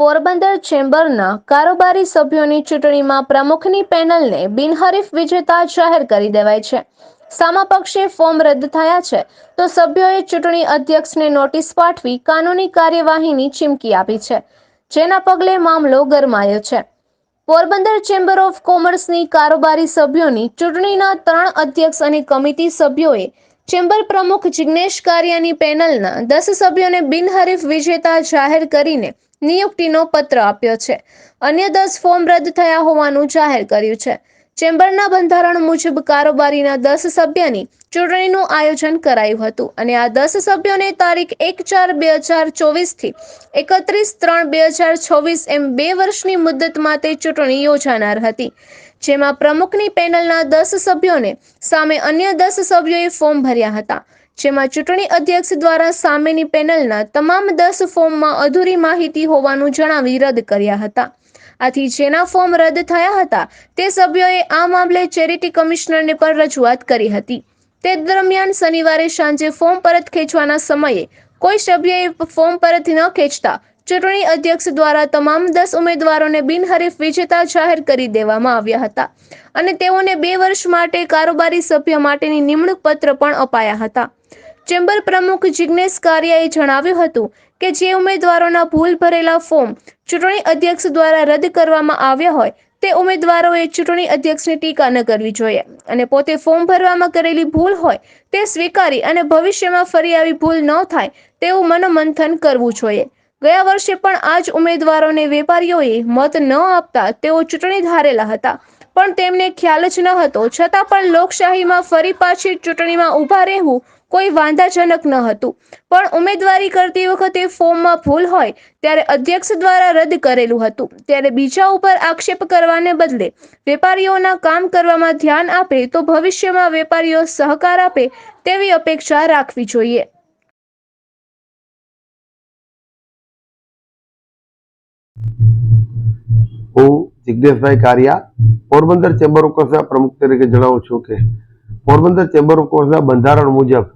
પોરબંદર ચેમ્બરના કારોબારી સભ્યોની ચૂંટણીમાં પ્રમુખની પેનલને બિનહરીફ વિજેતા જાહેર કરી દેવાય છે. સામા પક્ષે ફોર્મ રદ થયા છે તો સભ્યોએ ચૂંટણી અધ્યક્ષને નોટિસ પાઠવી કાનૂની કાર્યવાહીની ચીમકી આપી છે. જેના પગલે મામલો ગરમાયો છે. પોરબંદર ચેમ્બર ઓફ કોમર્સની કારોબારી સભ્યોની ચૂંટણીના ત્રણ અધ્યક્ષ અને કમિટી સભ્યોએ ચેમ્બર પ્રમુખ જિગ્નેશ કારિયાની પેનલના દસ સભ્યોને બિનહરીફ વિજેતા જાહેર કરીને નિયુક્તિનો પત્ર આપ્યો છે. અન્ય દસ ફોર્મ રદ થયા હોવાનું જાહેર કર્યું છે. ચેમ્બરના બંધારણ મુજબ કારોબારીના દસ સભ્યની ચૂંટણીનું આયોજન કરાયું હતું અને આ દસ સભ્યોને તારીખ એક ચાર બે હજાર ચોવીસથી એકત્રીસ ત્રણ બે હજાર છવ્વીસ એમ બે વર્ષની મુદત માટે ચૂંટણી યોજાનાર હતી. જેમાં પ્રમુખની પેનલના દસ સભ્યોને સામે અન્ય દસ સભ્યોએ ફોર્મ ભર્યા હતા. જેમાં ચૂંટણી અધ્યક્ષ દ્વારા સામેની પેનલના તમામ દસ ફોર્મમાં અધૂરી માહિતી હોવાનું જણાવી રદ કર્યા હતા. આથી જેના ફોર્મ રદ થયા હતા તે સભ્યોએ આ મામલે ચેરિટી કમિશનરને પણ રજૂઆત કરી હતી. તે દરમિયાન શનિવારે સાંજે ફોર્મ પરત ખેંચવાના સમયે કોઈ સભ્યએ ફોર્મ પરત ન ખેંચતા ચૂંટણી અધ્યક્ષ દ્વારા તમામ દસ ઉમેદવારોને બિનહરીફ વિજેતા જાહેર કરી દેવામાં આવ્યા હતા અને તેઓને બે વર્ષ માટે કારોબારી સભ્ય માટેની નિમણૂક પત્ર પણ અપાયા હતા. ચેમ્બર પ્રમુખ જિગ્નેશ કારિયાએ જણાવ્યું હતું કે જે ઉમેદવારોના ભૂલ ભરેલા ફોર્મ ચૂંટણી અધ્યક્ષ દ્વારા રદ કરવામાં આવ્યા હોય તે ઉમેદવારોએ ચૂંટણી અધ્યક્ષની ટીકા ન કરવી જોઈએ અને પોતે ફોર્મ ભરવામાં કરેલી ભૂલ હોય તે સ્વીકારી અને ભવિષ્યમાં ફરી આવી ભૂલ ન થાય તેવું મનોમંથન કરવું જોઈએ. ગયા વર્ષે પણ આ જ ઉમેદવારોને વેપારીઓએ મત ન આપતા તેઓ ચૂંટણી ધારેલા હતા. પણ તેમને ખ્યાલ જ ન હતો. છતાં પણ લોકશાહીમાં ફરી પાછી ચૂંટણીમાં ઊભા રહેવું કોઈ વાંધાજનક ન હતું. પણ ઉમેદવારી કરતી વખતે ફોર્મમાં ભૂલ હોય ત્યારે અધ્યક્ષ દ્વારા રદ કરેલું હતું. ત્યારે બીજા ઉપર આક્ષેપ કરવાને બદલે વેપારીઓના કામ કરવામાં ધ્યાન આપે તો ભવિષ્યમાં વેપારીઓ સહકાર આપે તેવી અપેક્ષા રાખવી જોઈએ. હું જિજ્ઞેશભાઈ કારિયા પોરબંદર ચેમ્બર ઓફ કોમર્સના પ્રમુખ તરીકે જણાવું છું કે પોરબંદર ચેમ્બર ઓફ કોમર્સના બંધારણ મુજબ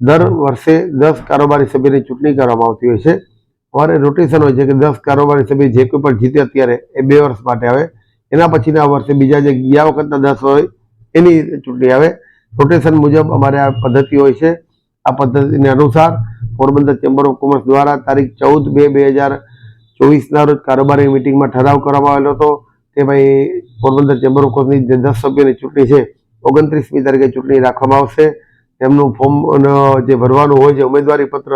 દર વર્ષે દસ કારોબારી સભ્યની ચૂંટણી કરવામાં આવતી હોય છે. અમારે રોટેશન હોય છે કે દસ કારોબારી સભ્ય જે કોઈ પણ જીતે અત્યારે એ બે વર્ષ માટે આવે. એના પછીના વર્ષે બીજા જે ગયા વખતના દસ હોય એની ચૂંટણી આવે. રોટેશન મુજબ અમારે આ પદ્ધતિ હોય છે. આ પદ્ધતિને અનુસાર પોરબંદર ચેમ્બર ઓફ કોમર્સ દ્વારા તારીખ ચૌદ બે બે હજાર ચોવીસના રોજ કારોબારી મિટિંગમાં ઠરાવ કરવામાં આવેલો હતો કે ભાઈ પોરબંદર ચેમ્બર ઓફ કોર્સની જે દસ સભ્યોની ચૂંટણી છે, ઓગણત્રીસમી તારીખે ચૂંટણી રાખવામાં આવશે. એમનું ફોર્મ જે ભરવાનું હોય છે ઉમેદવારી પત્ર,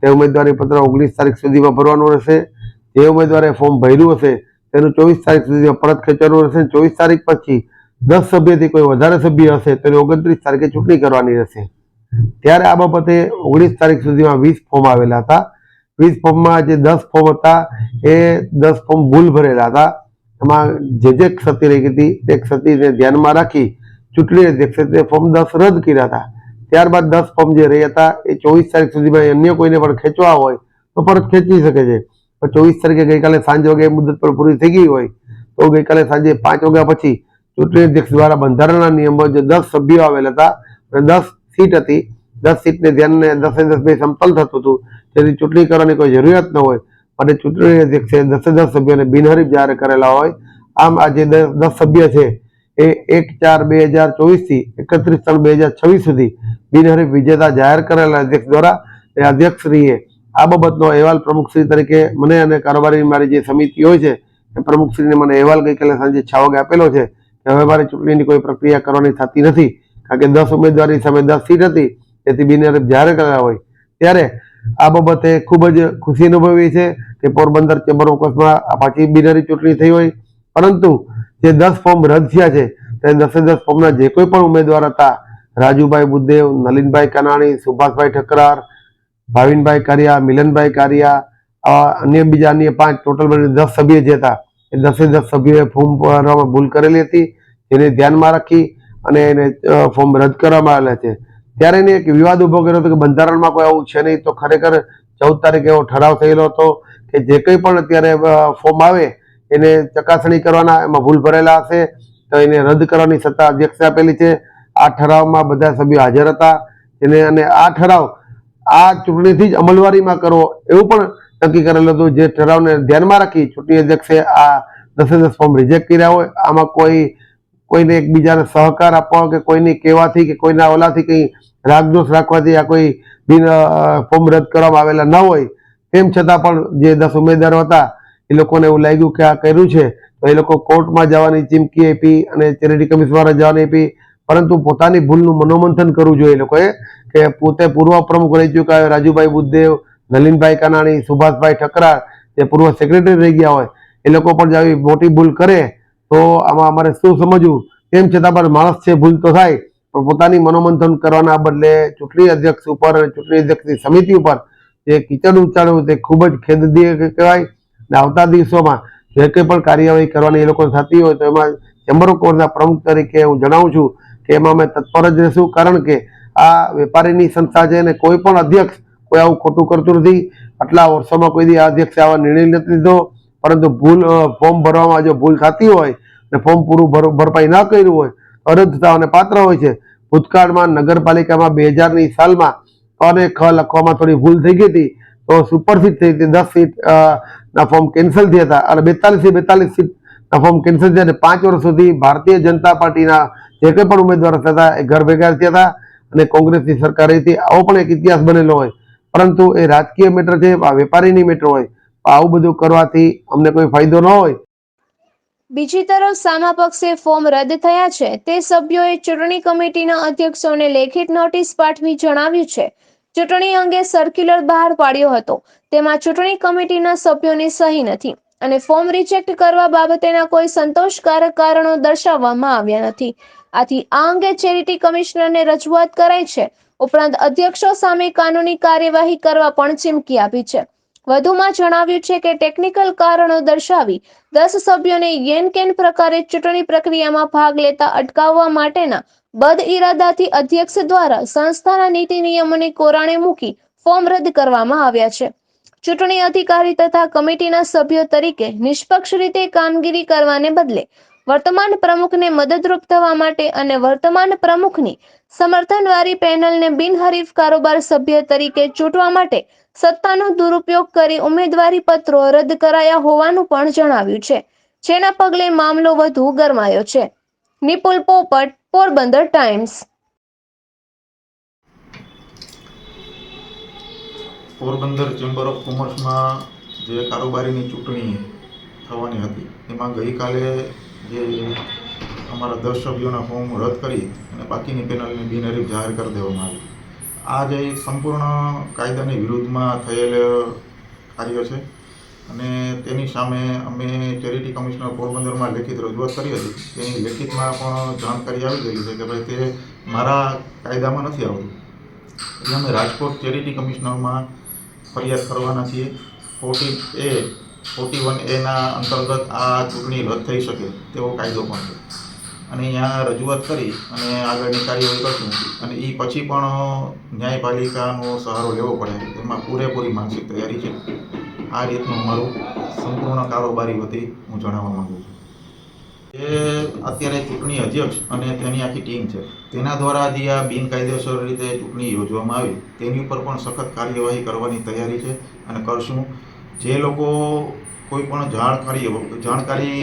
તે ઉમેદવારી પત્ર ઓગણીસ તારીખ સુધીમાં ભરવાનું રહેશે. જે ઉમેદવારે ફોર્મ ભર્યું હશે, તેનું ચોવીસ તારીખ સુધીમાં પરત ખેંચવાનું રહેશે. ચોવીસ તારીખ પછી દસ સભ્યથી કોઈ વધારે સભ્ય હશે તો ઓગણત્રીસ તારીખે ચૂંટણી કરવાની રહેશે. ત્યારે આ બાબતે ઓગણીસ તારીખ સુધીમાં વીસ ફોર્મ આવેલા હતા. વીસ ફોર્મમાં જે દસ ફોર્મ હતા, એ દસ ફોર્મ ભૂલ ભરેલા હતા. એમાં જે જે ક્ષતિ રહી હતી, તે ક્ષતિને ધ્યાનમાં રાખી ચૂંટણી અધ્યક્ષે તે ફોર્મ દસ રદ કર્યા હતા. ત્યારબાદ દસ ફોર્મ જે રહ્યા હતા, એ ચોવીસ તારીખ સુધીમાં અન્ય કોઈને પણ ખેંચવા હોય, તો પરત ખેંચી શકે છે. પણ ચોવીસ તારીખે ગઈકાલે સાંજ વાગે મુદત પણ પૂરી થઈ ગઈ હોય, તો ગઈકાલે સાંજે પાંચ વાગ્યા પછી ચૂંટણી અધ્યક્ષ દ્વારા બંધારણના નિયમો જે દસ સભ્યો આવેલા હતા, અને દસ સીટ હતી, દસ સીટને ધ્યાનને દસે દસ બે સમતલ થતું હતું. જેથી ચૂંટણી કરવાની કોઈ જરૂરિયાત ન હોય. અને ચૂંટણી અધ્યક્ષે દસે દસ સભ્યોને બિનહરીફ જાહેર કરેલા હોય, આમ આ જે દસ સભ્ય છે, એ એક ચાર બે હજાર ચોવીસથી એકત્રીસ ત્રણ બે હજાર છવ્વીસ સુધી બિનહરીફ વિજેતા જાહેર કરેલા અધ્યક્ષ દ્વારા એ અધ્યક્ષશ્રીએ આ બાબતનો અહેવાલ પ્રમુખશ્રી તરીકે મને અને કારોબારી મારી જે સમિતિ હોય છે, એ પ્રમુખશ્રીને મને અહેવાલ ગઈકાલે સાંજે છ વાગે આપેલો છે કે હવે મારે ચૂંટણીની કોઈ પ્રક્રિયા કરવાની થતી નથી. કારણ કે દસ ઉમેદવારની સામે દસ સીટ હતી, તેથી બિનહરીફ જાહેર કરેલા હોય. ત્યારે આ બાબતે ખૂબ જ ખુશી અનુભવી છે કે પોરબંદર ચેમ્બર ઓફ કોમર્સમાં પાછી બિનહરી ચૂંટણી થઈ હોય. પરંતુ જે દસ ફોર્મ રદ થયા છે, તે દસે દસ ફોર્મના જે કોઈ પણ ઉમેદવાર હતા, રાજુભાઈ બુદ્દેવ નલિનભાઈ કનાણી, સુભાષભાઈ ઠકરાર, ભાવિનભાઈ કારિયા, મિલનભાઈ કારિયા, આવા અન્ય બીજા અન્ય પાંચ ટોટલ બની દસ સભ્ય જે હતા, એ દસે દસ સભ્યોએ ફોર્મ ભરવામાં ભૂલ કરેલી હતી. તેને ધ્યાનમાં રાખી અને એને ફોર્મ રદ કરવામાં આવેલા છે. ત્યારે એને એક વિવાદ ઊભો કર્યો હતો કે બંધારણમાં કોઈ આવું છે નહીં, તો ખરેખર ચૌદ તારીખે એવો ઠરાવ થયેલો હતો કે જે કંઈ પણ અત્યારે ફોર્મ આવે, એને ચકાસણી કરવાના, એમાં ભૂલ ભરેલા હશે, તો એને રદ કરવાની સત્તા અધ્યક્ષે આપેલી છે. આ ઠરાવમાં બધા સભ્યો હાજર હતા. એને, અને આ ઠરાવ આ ચૂંટણીથી જ અમલવારીમાં કરવો, એવું પણ નક્કી કરેલું હતું. જે ઠરાવને ધ્યાનમાં રાખી ચૂંટણી અધ્યક્ષે આ દસે દસ ફોર્મ રિજેક્ટ કર્યા હોય, આમાં કોઈ કોઈને એકબીજાને સહકાર આપવા કે કોઈની કહેવાથી કે કોઈના ઓલાથી કંઈ રાગદોષ રાખવાથી આ કોઈ બિન ફોર્મ રદ કરવામાં આવેલા ન હોય. તેમ છતાં પણ જે દસ ઉમેદવારો હતા, એ લોકોને એવું લાગ્યું કે આ કર્યું છે. તો એ લોકો કોર્ટમાં જવાની ચીમકી આપી અને ચેરિટી કમિશનર જવાની આપી. પરંતુ પોતાની ભૂલનું મનોમંથન કરવું જોઈએ એ લોકોએ, કે પોતે પૂર્વ પ્રમુખ રહી ચૂક્યા હોય, રાજુભાઈ બુદ્ધદેવ, નલિનભાઈ કાનાણી, સુભાષભાઈ ઠકરાર, જે પૂર્વ સેક્રેટરી રહી ગયા હોય, એ લોકો પણ આવી મોટી ભૂલ કરે તો આમાં અમારે શું સમજવું? તેમ છતાં પણ માણસ છે, ભૂલ તો થાય, પણ પોતાની મનોમંથન કરવાના બદલે ચૂંટણી અધ્યક્ષ ઉપર અને ચૂંટણી અધ્યક્ષની સમિતિ ઉપર જે કિચડ ઉચ્ચારવું તે ખૂબ જ ખેદદીય કહેવાય. અને આવતા દિવસોમાં જે કંઈ પણ કાર્યવાહી કરવાની એ લોકો થતી હોય તો એમાં ચેમ્બર ઓફ કોમર્સના પ્રમુખ તરીકે હું જણાવું છું કે એમાં અમે તત્પર જ રહીશું, કારણ કે આ વેપારીની સંસ્થા છે અને કોઈ પણ અધ્યક્ષ કોઈ આવું ખોટું કરતું નથી. આટલા વર્ષોમાં કોઈ દી આ અધ્યક્ષે આવા નિર્ણય નથી લીધો. પરંતુ ભૂલ ફોર્મ ભરવામાં જો ભૂલ થતી હોય અને ફોર્મ પૂરું ભર- ભરપાઈ ન કર્યું હોય રદ થવાને પાત્ર હોય છે. ભૂતકાળમાં નગરપાલિકામાં બે હજારની સાલમાં અને ખ લખવામાં થોડી ભૂલ થઈ ગઈ હતી, તો સુપરસીટ થઈ હતી, દસ સીટ ના ફોર્મ કેન્સલ થયા હતા અને બેતાલીસથી બેતાલીસ સીટ ના ફોર્મ કેન્સલ થયા અને પાંચ વર્ષ સુધી ભારતીય જનતા પાર્ટીના જે કંઈ પણ ઉમેદવારો થતા એ ઘર ભેગા થયા હતા અને કોંગ્રેસની સરકાર હતી. આવો પણ એક ઇતિહાસ બનેલો હોય. પરંતુ એ રાજકીય મેટર છે વેપારીની મેટર હોય. આવું બધું કરવાથી અમને કોઈ ફાયદો ન હોય. બીજી તરફ સામા પક્ષે ફોર્મ રદ થયા છે. તે સભ્યોએ ચૂંટણી કમિટીના અધ્યક્ષોને લેખિત નોટિસ પાઠવી જણાવ્યું છે. ચૂંટણી અંગે સર્ક્યુલર બહાર પાડ્યો હતો. તેમાં ચૂંટણી કમિટીના સભ્યોની સહી નથી અને ફોર્મ રિજેક્ટ કરવા બાબતેના કોઈ સંતોષકારક કારણો દર્શાવવામાં આવ્યા નથી. આથી આ અંગે ચેરિટી કમિશનરને રજૂઆત કરાઈ છે. ઉપરાંત અધ્યક્ષો સામે કાનૂની કાર્યવાહી કરવા પણ ચીમકી આપી છે. વધુમાં જણાવ્યું છે કે ટેકનિકલ કારણો દર્શાવી દસ સભ્યોને યેન પ્રકારે ચૂંટણી પ્રક્રિયામાં ભાગ લેતા અટકાવવા માટેના બદ ઇરાદાથી અધ્યક્ષ દ્વારા સંસ્થાના નીતિ નિયમોને કોરાણે મૂકી ફોર્મ રદ કરવામાં આવ્યા છે. ચૂંટણી અધિકારી તથા કમિટીના સભ્યો તરીકે નિષ્પક્ષ રીતે કામગીરી કરવાને બદલે વર્તમાન પ્રમુખને મદદરૂપ થવા માટે અને વર્તમાન પ્રમુખની સમર્થનવાળી પેનલને બિનહરીફ કારોબાર સભ્ય તરીકે ચૂંટવા માટે સત્તાનો દુરુપયોગ કરી ઉમેદવારી પત્રો રદ કરાયા હોવાનું પણ જણાવ્યું છે. જેના પગલે મામલો વધુ ગરમાયો છે. Nipul Popat, Porbandar Times. Porbandar chamber of કોમર્સમાં જે કારોબારીની ચૂંટણી થવાની હતી, એમાં ગઈકાલે જે અમારા દસ સભ્યોના ફોર્મ રદ કરી અને બાકીની પેનલને બિનહરીફ જાહેર કરી દેવામાં આવી. આ જે સંપૂર્ણ કાયદાની વિરુદ્ધમાં થયેલ કાર્ય છે. અને તેની સામે અમે ચેરિટી કમિશનર પોરબંદરમાં લેખિત રજૂઆત કરી હતી. તેની લેખિતમાં પણ જાણકારી આવી ગયેલી છે કે ભાઈ તે મારા કાયદામાં નથી આવતું. એટલે અમે રાજકોટ ચેરિટી કમિશનરમાં ફરિયાદ કરવાના છીએ. ફોર્ટી એ, ફોર્ટી વન એના અંતર્ગત આ ચૂંટણી રદ થઈ શકે તેવો કાયદો પણ છે. અને અહીંયા રજૂઆત કરી અને આગળની કાર્યવાહી કરશું અને એ પછી પણ ન્યાયપાલિકાનો સહારો લેવો પડે. એમાં પૂરેપૂરી માનસિક તૈયારી છે. આ રીતનું અમારું સંપૂર્ણ કારોબારી વતી હું જણાવવા માંગુ છું. એ અત્યારે ચૂંટણી અધ્યક્ષ અને તેની આખી ટીમ છે, તેના દ્વારા જે આ બિનકાયદેસર રીતે ચૂંટણી યોજવામાં આવી, તેની ઉપર પણ સખત કાર્યવાહી કરવાની તૈયારી છે અને કરશું. જે લોકો કોઈ પણ જાણકારી જાણકારી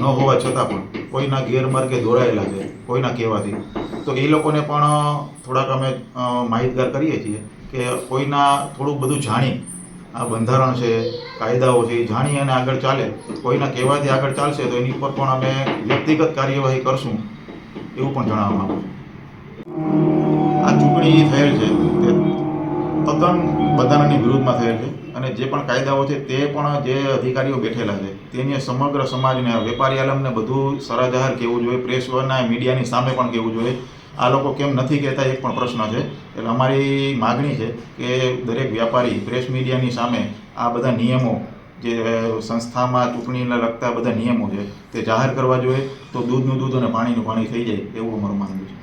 ન હોવા છતાં પણ કોઈના ગેરમાર્ગે દોરાયેલા છે, કોઈના કહેવાથી. તો એ લોકોને પણ થોડાક અમે માહિતગાર કરીએ છીએ કે કોઈના થોડું બધું જાણી, આ બંધારણ છે, કાયદાઓ છે, એ જાણી અને આગળ ચાલે. કોઈના કહેવાથી આગળ ચાલશે તો એની ઉપર પણ અમે વ્યક્તિગત કાર્યવાહી કરશું એવું પણ જણાવવા માંગુ છું. આ ચૂંટણી થયેલ છે. તે તદ્દન બંધારણની વિરુદ્ધમાં થયેલ છે. અને જે પણ કાયદાઓ છે તે પણ જે અધિકારીઓ બેઠેલા છે, તેને સમગ્ર સમાજને, વેપારી આલમને બધું સરાજાહેર કહેવું જોઈએ પ્રેસના મીડિયાની સામે પણ કહેવું જોઈએ. આ લોકો કેમ નથી કહેતા એક પણ પ્રશ્ન છે. એટલે અમારી માગણી છે કે દરેક વ્યાપારી, પ્રેસ મીડિયાની સામે આ બધા નિયમો જે સંસ્થામાં ચૂંટણીને લગતા બધા નિયમો છે તે જાહેર કરવા જોઈએ તો દૂધનું દૂધ અને પાણીનું પાણી થઈ જાય એવું અમારું માનવું છે.